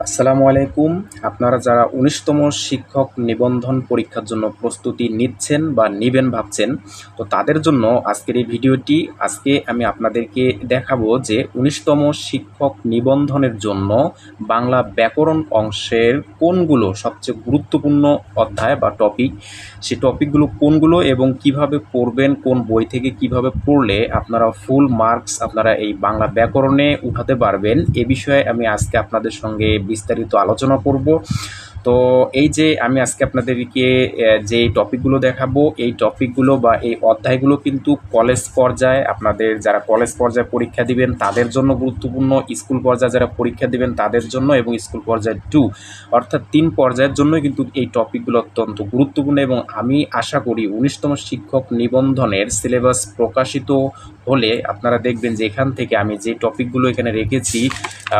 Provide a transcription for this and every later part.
আসসালামু আলাইকুম। আপনারা যারা উনিশতম শিক্ষক নিবন্ধন পরীক্ষার জন্য প্রস্তুতি নিচ্ছেন বা নিবেন ভাবছেন, তো তাদের জন্য আজকের এই ভিডিওটি, আজকে আমি আপনাদেরকে দেখাবো যে উনিশতম শিক্ষক নিবন্ধনের জন্য বাংলা ব্যাকরণ অংশের কোনগুলো সবচেয়ে গুরুত্বপূর্ণ অধ্যায় বা টপিক, সে টপিকগুলো কোনগুলো এবং কীভাবে পড়বেন, কোন বই থেকে কীভাবে পড়লে আপনারা ফুল মার্কস আপনারা এই বাংলা ব্যাকরণে উঠাতে পারবেন, এ বিষয়ে আমি আজকে আপনাদের সঙ্গে বিস্তারিত আলোচনা করব। তো এই যে আমি আজকে আপনাদেরকে যে টপিকগুলো দেখাবো, এই টপিকগুলো বা এই অধ্যায়গুলো কিন্তু কলেজ পর্যায়ে, আপনাদের যারা কলেজ পর্যায়ে পরীক্ষা দিবেন, তাদের জন্য গুরুত্বপূর্ণ। স্কুল পর্যায়ে যারা পরীক্ষা দিবেন, তাদের জন্য এবং স্কুল পর্যায়ে টু অর্থাৎ তিন পর্যায়ের জন্য কিন্তু এই টপিকগুলো অত্যন্ত গুরুত্বপূর্ণ এবং আমি আশা করি উনিশতম শিক্ষক নিবন্ধনের সিলেবাস প্রকাশিত হলে আপনারা দেখবেন যে এখান থেকে আমি যে টপিকগুলো এখানে রেখেছি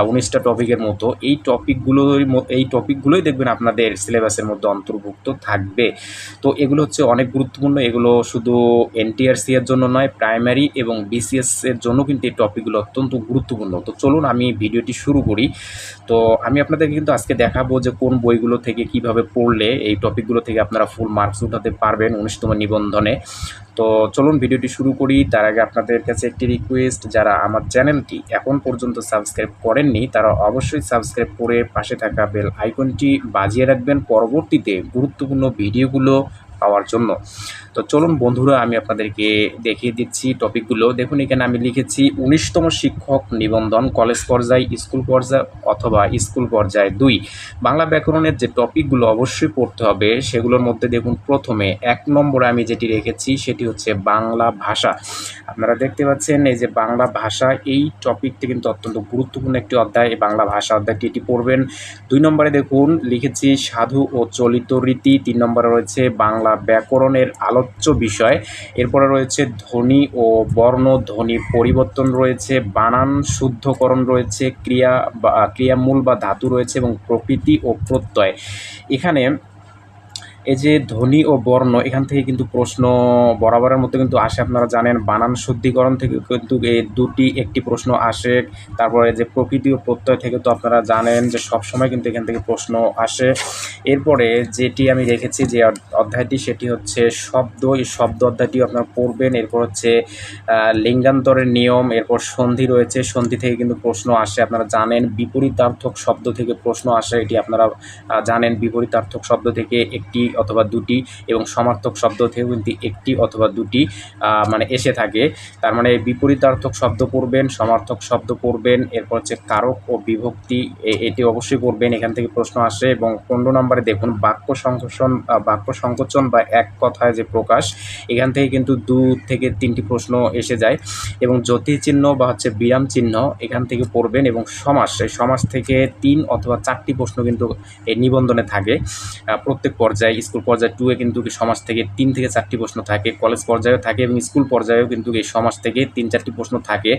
উনিশটা টপিকের মতো, এই টপিকগুলোর এই টপিকগুলোই দেখবেন আপনাদের সিলেবাসের মধ্যে অন্তর্ভুক্ত থাকবে। তো এগুলো হচ্ছে অনেক গুরুত্বপূর্ণ। এগুলো শুধু এনটিআরসি এর জন্য নয় প্রাইমারি এবং বিসিএস এর জন্য কিন্তু এই টপিকগুলো অত্যন্ত গুরুত্বপূর্ণ। তো চলুন আমি ভিডিওটি শুরু করি। তো আমি আপনাদেরকে কিন্তু আজকে দেখাবো যে কোন বইগুলো থেকে কীভাবে পড়লে এই টপিকগুলো থেকে আপনারা ফুল মার্কস উঠাতে পারবেন উনিশতম নিবন্ধনে। তো চলুন ভিডিওটি শুরু করি। তার আগে আপনাদের কাছে একটি রিকোয়েস্ট যারা আমার চ্যানেলটি এখন পর্যন্ত সাবস্ক্রাইব করেননি, তারা অবশ্যই সাবস্ক্রাইব করে পাশে থাকা বেল আইকনটি বাজিয়ে রাখবেন। পরবর্তীতে গুরুত্বপূর্ণ ভিডিওগুলো পাওয়ার জন্য। তো চলুন বন্ধুরা, আমি আপনাদেরকে দেখিয়ে দিচ্ছি টপিকগুলো। দেখুন, এখানে আমি লিখেছি, উনিশতম শিক্ষক নিবন্ধন কলেজ পর্যায়ে, স্কুল পর্যায়ে অথবা স্কুল পর্যায়ে দুই। বাংলা ব্যাকরণের যে টপিকগুলো অবশ্যই পড়তে হবে, সেগুলোর মধ্যে দেখুন প্রথমে এক নম্বরে আমি যেটি রেখেছি, সেটি হচ্ছে বাংলা ভাষা। আপনারা দেখতে পাচ্ছেন, এই যে বাংলা ভাষা, এই টপিকটি কিন্তু অত্যন্ত গুরুত্বপূর্ণ একটি অধ্যায়। এই বাংলা ভাষা অধ্যায়টি এটি পড়বেন। দুই নম্বরে দেখুন, লিখেছি, সাধু ও চলিত রীতি। তিন নম্বরে রয়েছে, বাংলা ব্যাকরণের আলোচ্য বিষয়। এরপরে রয়েছে ধ্বনি ও বর্ণ ধ্বনি পরিবর্তন রয়েছে, বানান শুদ্ধকরণ রয়েছে, ক্রিয়া বা, ক্রিয়ামূল বা ধাতু রয়েছে এবং প্রকৃতি ও প্রত্যয়। এখানে এই যে ধ্বনি ও বর্ণ, এখান থেকে কিন্তু প্রশ্ন বরাবরের মধ্যে কিন্তু আসে। আপনারা জানেন বানান শুদ্ধিকরণ থেকে কিন্তু এই দুটি, একটি প্রশ্ন আসে। তারপরে যে প্রকৃতি ও প্রত্যয় থেকে তো আপনারা জানেন যে সব সময় কিন্তু এখান থেকে প্রশ্ন আসে। এরপরে যেটি আমি রেখেছি যে অধ্যায়টি, সেটি হচ্ছে শব্দ। এই শব্দ অধ্যায়টিও আপনারা পড়বেন। এরপর হচ্ছে লিঙ্গান্তরের নিয়ম। এরপর সন্ধি রয়েছে। সন্ধি থেকে কিন্তু প্রশ্ন আসে। আপনারা জানেন বিপরীতার্থক শব্দ থেকে প্রশ্ন আসে। এটি আপনারা জানেন বিপরীতার্থক শব্দ থেকে একটি অথবা দুটি এবং সমার্থক শব্দ থেকেও কিন্তু একটি অথবা দুটি মানে এসে থাকে। তার মানে বিপরীতার্থক শব্দ পড়বেন, সমার্থক শব্দ পড়বেন, এরপর হচ্ছে কারক ও বিভক্তি এটি অবশ্যই পড়বেন, এখান থেকে প্রশ্ন আসে এবং পনেরো নম্বরে দেখুন, বাক্য সংকোচন বাক্য সংকোচন বা এক কথায় যে প্রকাশ, এখান থেকে কিন্তু দু থেকে তিনটি প্রশ্ন এসে যায় এবং চিহ্ন বা হচ্ছে বিরাম চিহ্ন এখান থেকে পড়বেন এবং সমাস, এই সমাস থেকে তিন অথবা চারটি প্রশ্ন কিন্তু এই নিবন্ধনে থাকে প্রত্যেক পর্যায়ে। স্কুল পর্যায়ে টুয়ে কিন্তু সমাজ থেকে তিন থেকে চারটি প্রশ্ন থাকে কলেজ পর্যায়েও থাকে এবং স্কুল পর্যায়েও কিন্তু এই সমাজ থেকে তিন চারটি প্রশ্ন থাকে।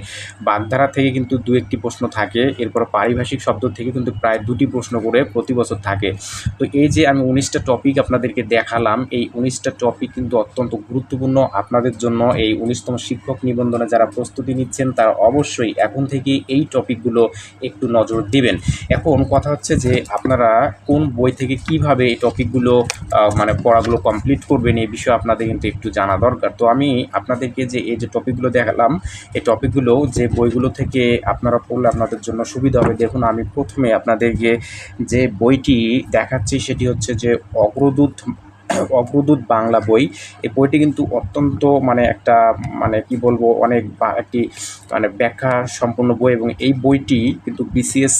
বাগধারা থেকে কিন্তু দু একটি প্রশ্ন থাকে, এরপর পারিভাষিক শব্দ থেকে কিন্তু প্রায় দুটি প্রশ্ন করে প্রতি বছর থাকে। তো এই যে আমি উনিশটা টপিক আপনাদেরকে দেখালাম, এই উনিশটা টপিক কিন্তু অত্যন্ত গুরুত্বপূর্ণ। আপনাদের জন্য এই উনিশতম শিক্ষক নিবন্ধনে যারা প্রস্তুতি নিচ্ছেন, তারা অবশ্যই এখন থেকে এই টপিকগুলো একটু নজর দিবেন। এখন কথা হচ্ছে যে আপনারা কোন বই থেকে কীভাবে এই টপিকগুলো মানে পড়াগুলো কমপ্লিট করবেন, এই বিষয়ে আপনাদের কিন্তু একটু জানা দরকার। তো আমি আপনাদেরকে যে এই যে টপিকগুলো দেখালাম, এই টপিকগুলো যে বইগুলো থেকে আপনারা পড়লে আপনাদের জন্য সুবিধা হবে, দেখুন আমি প্রথমে আপনাদেরকে যে বইটি দেখাচ্ছি, সেটি হচ্ছে যে অগ্রদূত অগ্রদূত বাংলা বই। এই বইটি কিন্তু অত্যন্ত মানে একটা মানে কি বলব, অনেক একটি মানে ব্যাখ্যা সম্পূর্ণ বই এবং এই বইটি কিন্তু বিসিএস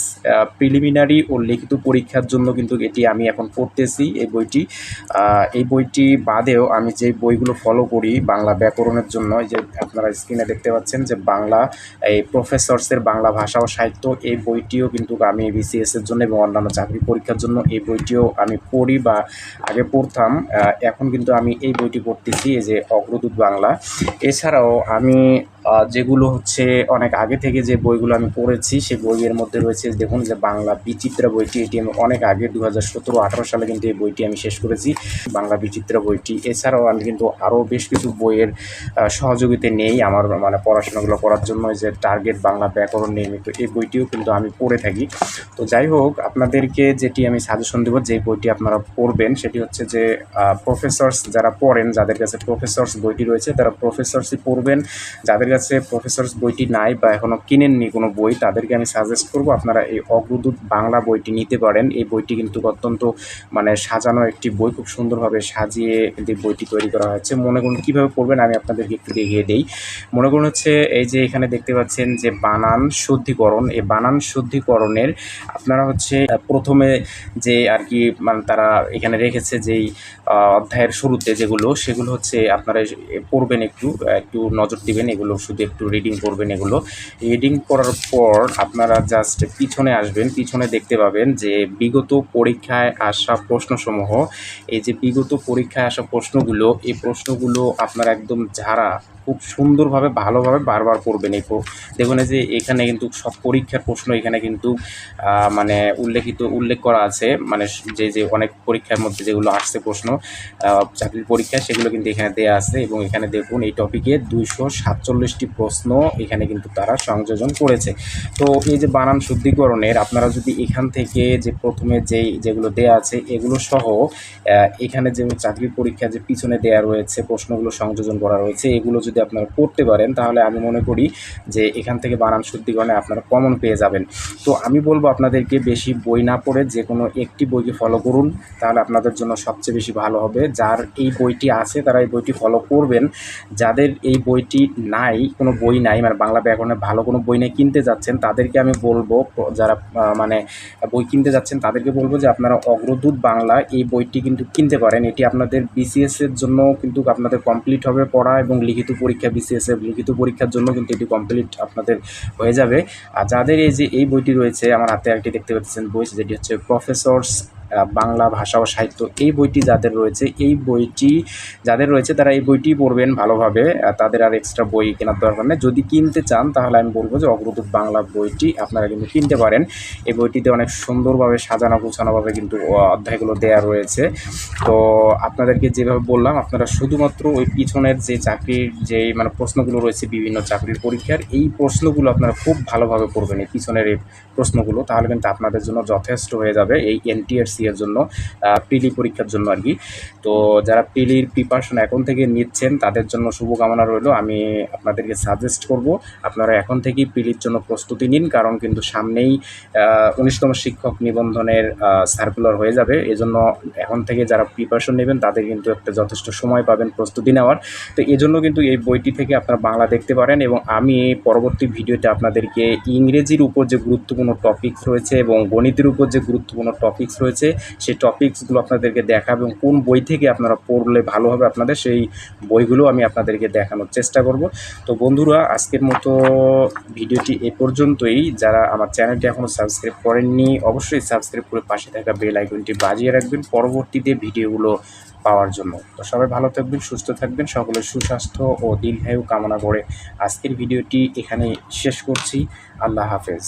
প্রিলিমিনারি ও লিখিত পরীক্ষার জন্য কিন্তু এটি আমি এখন পড়তেছি এই বইটি। এই বইটি বাদেও আমি যে বইগুলো ফলো করি বাংলা ব্যাকরণের জন্য যে আপনারা স্ক্রিনে দেখতে পাচ্ছেন যে বাংলা, এই প্রফেসরসের বাংলা ভাষা ও সাহিত্য, এই বইটিও কিন্তু আমি বিসিএস এর জন্য এবং অন্যান্য চাকরি পরীক্ষার জন্য এই বইটিও আমি পড়ি বা আগে পড়তাম। এখন কিন্তু আমি এই বইটি পড়তেছি এই যে অগ্রদূত বাংলা। এছাড়াও আমি যেগুলো হচ্ছে অনেক আগে থেকে যে বইগুলো আমি পড়েছি, সেই বইয়ের মধ্যে রয়েছে দেখুন যে বাংলা বিচিত্রা বইটি, এটি আমি অনেক আগে দু হাজার সতেরো সালে কিন্তু এই বইটি আমি শেষ করেছি। বাংলা বিচিত্রা বইটি, এছাড়াও আমি কিন্তু আরও বেশ কিছু বইয়ের সহযোগিতা নেই আমার মানে পড়াশোনাগুলো করার জন্য যে টার্গেট বাংলা ব্যাকরণ নিয়মিত এই বইটিও কিন্তু আমি পড়ে থাকি। তো যাই হোক, আপনাদেরকে যেটি আমি সাজেশন দেবো, যে বইটি আপনারা পড়বেন, সেটি হচ্ছে যে প্রফেসর্স যারা পড়েন, যাদের কাছে প্রফেসর্স বইটি রয়েছে, তারা প্রফেসর্সই পড়বেন। যাদের কাছে প্রফেসর্স বইটি নাই বা এখনও কিনেননি, কোনো বই তাদেরকে আমি সাজেস্ট করব। আপনারা এই অগ্রদূত বাংলা বইটি নিতে পারেন। এই বইটি কিন্তু অত্যন্ত মানে সাজানো একটি বই, খুব সুন্দরভাবে সাজিয়ে এই বইটি তৈরি করা হয়েছে। মনে করুন কীভাবে পড়বেন আমি আপনাদেরকে একটু দেখিয়ে দিই। মনে করুন হচ্ছে এই যে এখানে দেখতে পাচ্ছেন যে বানান শুদ্ধিকরণ। এই বানান শুদ্ধিকরণের আপনারা হচ্ছে প্রথমে যে আর কি মানে তারা এখানে রেখেছে যেই অধ্যায়ের শুরুতে যেগুলো, সেগুলো হচ্ছে আপনারা পড়বেন একটু একটু নজর দিবেন। এগুলো শুধু একটু রিডিং করবেন এগুলো। রিডিং করার পর আপনারা জাস্ট পিছনে আসবেন, পিছনে দেখতে পাবেন যে বিগত পরীক্ষায় আসা প্রশ্নসমূহ, এই যে বিগত পরীক্ষায় আসা প্রশ্নগুলো, এই প্রশ্নগুলো আপনারা একদম যারা খুব সুন্দরভাবে, ভালোভাবে বারবার পড়বেন এই দেখুন যে এখানে কিন্তু সব পরীক্ষার প্রশ্ন এখানে কিন্তু মানে উল্লেখিত, উল্লেখ করা আছে। মানে যে যে অনেক পরীক্ষার মধ্যে যেগুলো আসছে প্রশ্ন চাকরির পরীক্ষা সেগুলো কিন্তু এখানে দেয়া আছে এবং এখানে দেখুন এই টপিকে দুইশো সাতচল্লিশটি প্রশ্ন এখানে কিন্তু তারা সংযোজন করেছে। তো এই যে বানান শুদ্ধিকরণের, আপনারা যদি এখান থেকে যে প্রথমে যেই, যেগুলো দেয়া আছে এগুলো সহ এখানে যে চাকরির পরীক্ষা যে পিছনে দেয়া রয়েছে, প্রশ্নগুলো সংযোজন করা রয়েছে, এগুলো যদি আপনারা করতে পারেন, তাহলে আমি মনে করি যে এখান থেকে বানান শুদ্ধিকরণে আপনারা কমন পেয়ে যাবেন। তো আমি বলব আপনাদেরকে বেশি বই না পড়ে যে কোনো একটি বইকে ফলো করুন, তাহলে আপনাদের জন্য সবচেয়ে বেশি ভালো হবে। যার এই বইটি আছে, তারা এই বইটি ফলো করবেন। যাদের এই বইটি নাই, কোনো বই নাই মানে বাংলা ব্যাকরণে ভালো কোনো বই নেই কিনতে যাচ্ছেন, তাদেরকে আমি বলব, যারা মানে বই কিনতে যাচ্ছেন, তাদেরকে বলব যে আপনারা অগ্রদূত বাংলা এই বইটি কিন্তু কিনতে পারেন। এটি আপনাদের বিসিএস এর জন্য কিন্তু আপনাদের কমপ্লিট হবে পড়া এবং লিখিত পরীক্ষা বিসিএস এর লিখিত পরীক্ষার জন্য কিন্তু এটি কমপ্লিট আপনাদের হয়ে যাবে। আর যাদের এই যে, এই বইটি রয়েছে, আমার হাতে একটি দেখতে পাচ্ছেন বই যেটি হচ্ছে প্রফেসর্স বাংলা ভাষা ও সাহিত্য এই বইটি যাদের রয়েছে, এই বইটি যাদের রয়েছে তারা এই বইটি পড়বেন ভালোভাবে। তাদের আর এক্সট্রা বই কেনার দরকার নেই। যদি কিনতে চান তাহলে আমি বলব যে অগ্রদূত বাংলা বইটি আপনারা কিন্তু কিনতে পারেন। এই বইটিতে অনেক সুন্দরভাবে সাজানো গোছানোভাবে কিন্তু অধ্যায়গুলো দেয়া রয়েছে। তো আপনাদেরকে যেভাবে বললাম, আপনারা শুধুমাত্র ওই পিছনের যে চাকরির যে মানে প্রশ্নগুলো রয়েছে বিভিন্ন চাকরির পরীক্ষার, এই প্রশ্নগুলো আপনারা খুব ভালোভাবে পড়বেন, এই পিছনের এই প্রশ্নগুলো। তাহলে কিন্তু আপনাদের জন্য যথেষ্ট হয়ে যাবে। এই এনটিআরসি এর জন্য পিলি পরীক্ষার জন্য আর কি। তো যারা পিলির প্রিপারেশন এখন থেকে নিচ্ছেন, তাদের জন্য শুভকামনা রইল। আমি আপনাদেরকে সাজেস্ট করব, আপনারা এখন থেকেই পিলির জন্য প্রস্তুতি নিন, কারণ কিন্তু সামনেই উনিশতম শিক্ষক নিবন্ধনের সার্কুলার হয়ে যাবে। এজন্য এখন থেকে যারা প্রিপারেশন নেবেন, তাদের কিন্তু একটা যথেষ্ট সময় পাবেন প্রস্তুতি নেওয়ার। তো এজন্য কিন্তু এই বইটি থেকে আপনারা বাংলা দেখতে পারেন এবং আমি পরবর্তী ভিডিওতে আপনাদেরকে ইংরেজির উপর যে গুরুত্বপূর্ণ টপিকস রয়েছে এবং গণিতের উপর যে গুরুত্বপূর্ণ টপিকস রয়েছে সেই টপিকসগুলো আপনাদেরকে দেখাবো এবং কোন বই থেকে আপনারা পড়লে ভালো হবে আপনাদের, সেই বইগুলো আমি আপনাদেরকে দেখানোর চেষ্টা করব। তো বন্ধুরা, আজকের মতো ভিডিওটি এ পর্যন্তই। যারা আমার চ্যানেলটি এখনও সাবস্ক্রাইব করেননি, অবশ্যই সাবস্ক্রাইব করে পাশে থাকা বেল আইকনটি বাজিয়ে রাখবেন পরবর্তীতে ভিডিওগুলো পাওয়ার জন্য। তো সবাই ভালো থাকবেন, সুস্থ থাকবেন, সকলের সুস্বাস্থ্য ও দীর্ঘায়ু কামনা করে আজকের ভিডিওটি এখানে শেষ করছি। আল্লাহ হাফেজ।